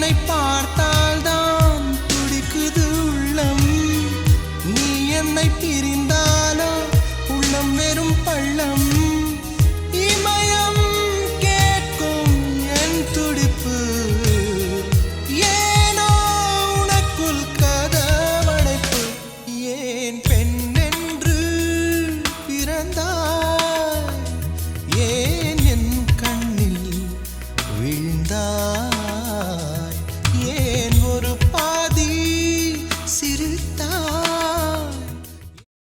உன்னை பார்த்தால்தான் துடிக்குது உள்ளம். நீ என்னை பிரிந்தால்